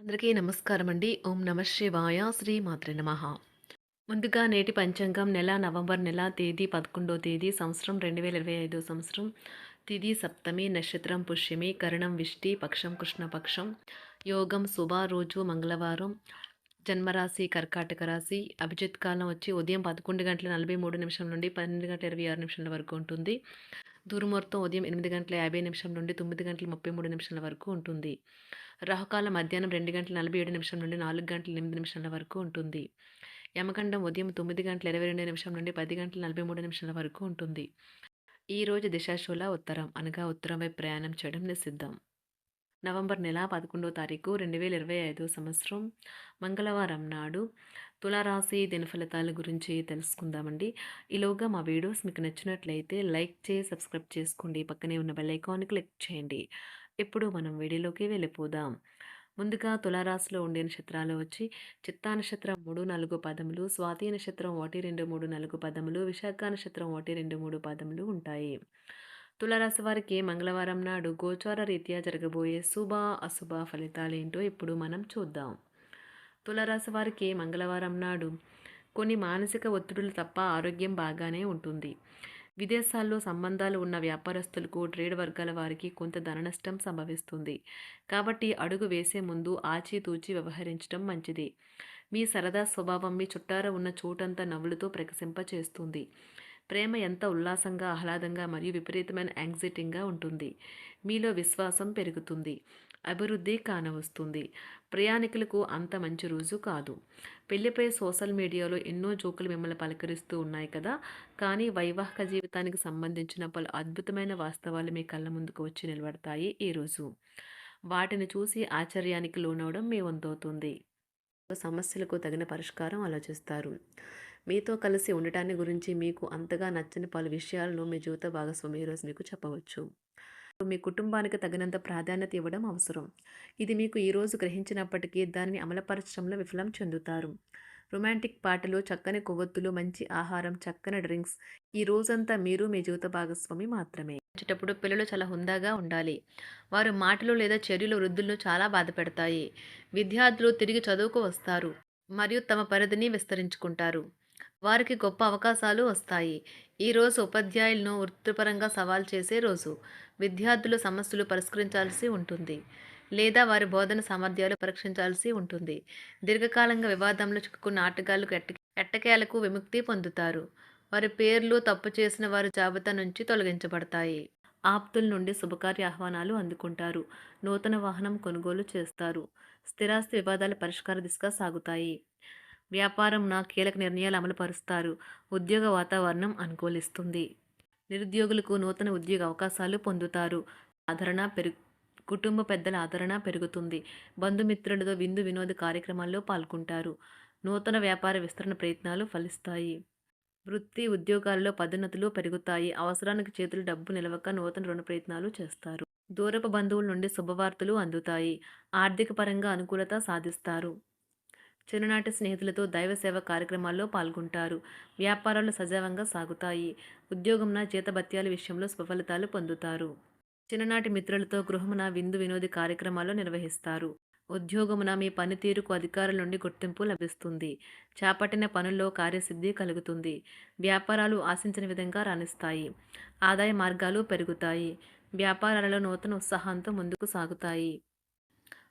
అందరికీ నమస్కారం అండి. ఓం నమ శివాయ. శ్రీ మాత్రే నమ. ముందుగా నేటి పంచాంగం నెల నవంబర్ నెల తేదీ పదకొండో తేదీ సంవత్సరం రెండు వేల ఇరవై ఐదో సంవత్సరం. తిథి సప్తమి నక్షత్రం పుష్యమి కరణం విష్టి పక్షం కృష్ణపక్షం యోగం శుభ రోజు మంగళవారం జన్మరాశి కర్కాటక రాశి అభిజిత్ కాలం వచ్చి ఉదయం పదకొండు గంటల నలభై మూడు నిమిషం నుండి పన్నెండు గంటల ఇరవై ఆరు నిమిషాల వరకు ఉంటుంది. దుర్ముహూర్తం ఉదయం ఎనిమిది గంటల యాభై నిమిషం నుండి తొమ్మిది గంటల ముప్పై మూడు నిమిషాల వరకు ఉంటుంది. రాహుకాలం మధ్యాహ్నం రెండు గంటల నలభై ఏడు నిమిషం నుండి నాలుగు గంటల ఎనిమిది నిమిషాల వరకు ఉంటుంది. యమకండం ఉదయం తొమ్మిది గంటల ఇరవై రెండు నిమిషం నుండి పది గంటల నలభై మూడు నిమిషాల వరకు ఉంటుంది. ఈ రోజు దిశాశూల ఉత్తరం అనగా ఉత్తరం వైపు ప్రయాణం చేయడం నిషిద్ధం. నవంబర్ నెల పదకొండో తారీఖు రెండు వేల ఇరవై ఐదో సంవత్సరం మంగళవారం నాడు తులారాశి దినఫలితాల గురించి తెలుసుకుందామండి. ఈలోగా మా వీడియోస్ మీకు నచ్చినట్లయితే లైక్ చేసి సబ్స్క్రైబ్ చేసుకోండి. పక్కనే ఉన్న బెల్ ఐకాన్ క్లిక్ చేయండి. ఇప్పుడు మనం వీడియోలోకి వెళ్ళిపోదాం. ముందుగా తులారాశిలో ఉండే నక్షత్రాలు వచ్చి చిత్తా నక్షత్రం మూడు నాలుగు పదములు స్వాతి నక్షత్రం ఒకటి రెండు మూడు నాలుగు పదములు విశాఖ నక్షత్రం ఒకటి రెండు మూడు పదములు ఉంటాయి. తులారాశి వారికి మంగళవారం నాడు గోచార రీత్యా జరగబోయే శుభ అశుభ ఫలితాలు ఏంటో ఇప్పుడు మనం చూద్దాం. తులారాశి వారికి మంగళవారం నాడు కొన్ని మానసిక ఒత్తిడులు తప్ప ఆరోగ్యం బాగానే ఉంటుంది. విదేశాల్లో సంబంధాలు ఉన్న వ్యాపారస్తులకు ట్రేడ్ వర్గాల వారికి కొంత ధన నష్టం సంభవిస్తుంది. కాబట్టి అడుగు వేసే ముందు ఆచితూచి వ్యవహరించడం మంచిది. మీ సరదా స్వభావం మీ చుట్టార ఉన్న చోటంతా నవ్వులతో ప్రకసింప చేస్తుంది. ప్రేమ ఎంత ఉల్లాసంగా ఆహ్లాదంగా మరియు విపరీతమైన యాంగ్జైటీగా ఉంటుంది. మీలో విశ్వాసం పెరుగుతుంది. అభివృద్ధి కానవస్తుంది. ప్రయాణికులకు అంత మంచి రోజు కాదు. పెళ్ళిపై సోషల్ మీడియాలో ఎన్నో జోకులు మిమ్మల్ని పలకరిస్తూ ఉన్నాయి కదా. కానీ వైవాహిక జీవితానికి సంబంధించిన పలు అద్భుతమైన వాస్తవాలు మీ కళ్ళ ముందుకు వచ్చి నిలబడతాయి ఈరోజు వాటిని చూసి ఆశ్చర్యానికి లోనవడం మీ వంతవుతుంది. సమస్యలకు తగిన పరిష్కారం ఆలోచిస్తారు. మీతో కలిసి ఉండటాన్ని గురించి మీకు అంతగా నచ్చని పలు విషయాలను మీ జీవిత భాగస్వామి ఈరోజు మీకు చెప్పవచ్చు. మీ కుటుంబానికి తగినంత ప్రాధాన్యత ఇవ్వడం అవసరం. ఇది మీకు ఈరోజు గ్రహించినప్పటికీ దానిని అమలుపరచడంలో విఫలం చెందుతారు. రొమాంటిక్ పాటలు చక్కని కొవ్వొత్తులు మంచి ఆహారం చక్కని డ్రింక్స్ ఈ రోజంతా మీరు మీ జీవిత భాగస్వామి మాత్రమే. వచ్చేటప్పుడు పిల్లలు చాలా హుందాగా ఉండాలి. వారు మాటలు లేదా చర్యలు వృద్ధులను చాలా బాధ పెడతాయి. విద్యార్థులు తిరిగి చదువుకు వస్తారు మరియు తమ పరిధిని విస్తరించుకుంటారు. వారికి గొప్ప అవకాశాలు వస్తాయి. ఈరోజు ఉపాధ్యాయులను వృత్తిపరంగా సవాల్ చేసే రోజు. విద్యార్థులు సమస్యలు పరిష్కరించాల్సి ఉంటుంది. లేదా వారి బోధన సామర్థ్యాలు పరీక్షించాల్సి ఉంటుంది. దీర్ఘకాలంగా వివాదంలో చిక్కుకున్న ఆటగాళ్ళకు ఎట్ట ఎట్టకేలకు విముక్తి పొందుతారు. వారి పేర్లు తప్పు చేసిన వారి జాబితా నుంచి తొలగించబడతాయి. ఆప్తుల నుండి శుభకార్య ఆహ్వానాలు అందుకుంటారు. నూతన వాహనం కొనుగోలు చేస్తారు. స్థిరాస్తి వివాదాల పరిష్కార దిశగా సాగుతాయి. వ్యాపారం కీలక నిర్ణయాలు అమలు పరుస్తారు ఉద్యోగ వాతావరణం అనుకూలిస్తుంది. నిరుద్యోగులకు నూతన ఉద్యోగ అవకాశాలు పొందుతారు. ఆదరణ పెరుగు కుటుంబ పెద్దల ఆదరణ పెరుగుతుంది. బంధుమిత్రులతో విందు వినోద కార్యక్రమాల్లో పాల్గొంటారు. నూతన వ్యాపార విస్తరణ ప్రయత్నాలు ఫలిస్తాయి. వృత్తి ఉద్యోగాల్లో పదోన్నతులు పెరుగుతాయి. అవసరానికి చేతులు డబ్బు నిలవక నూతన రుణ ప్రయత్నాలు చేస్తారు. దూరపు బంధువుల నుండి శుభవార్తలు అందుతాయి. ఆర్థిక పరంగా అనుకూలత సాధిస్తారు. చిన్ననాటి స్నేహితులతో దైవ సేవ కార్యక్రమాల్లో పాల్గొంటారు. వ్యాపారాలు సజావంగా సాగుతాయి. ఉద్యోగంన జీతభత్యాల విషయంలో స్వఫలితాలు పొందుతారు. చిన్ననాటి మిత్రులతో గృహమున విందు వినోది కార్యక్రమాలు నిర్వహిస్తారు. ఉద్యోగమున మీ పనితీరుకు అధికారుల నుండి గుర్తింపు లభిస్తుంది. చేపట్టిన పనుల్లో కార్యసిద్ధి కలుగుతుంది. వ్యాపారాలు ఆశించిన విధంగా రాణిస్తాయి. ఆదాయ మార్గాలు పెరుగుతాయి. వ్యాపారాలలో నూతన ఉత్సాహంతో ముందుకు సాగుతాయి.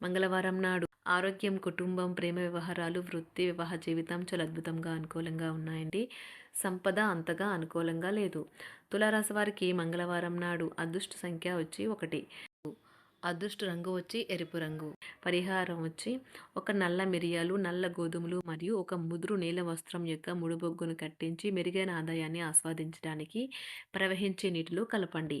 మంగళవారం నాడు ఆరోగ్యం కుటుంబం ప్రేమ వ్యవహారాలు వృత్తి వివాహ జీవితం చాలా అద్భుతంగా అనుకూలంగా ఉన్నాయండి. సంపద అంతగా అనుకూలంగా లేదు. తులారాశి వారికి మంగళవారం నాడు అదృష్ట సంఖ్య వచ్చి ఒకటి. అదృష్ట రంగు వచ్చి ఎరుపు రంగు. పరిహారం వచ్చి ఒక నల్ల మిరియాలు నల్ల గోధుమలు మరియు ఒక ముదురు నీల వస్త్రం యొక్క ముడుబొగ్గును కట్టించి మెరుగైన ఆదాయాన్ని ఆస్వాదించడానికి ప్రవహించే నీటిలో కలపండి.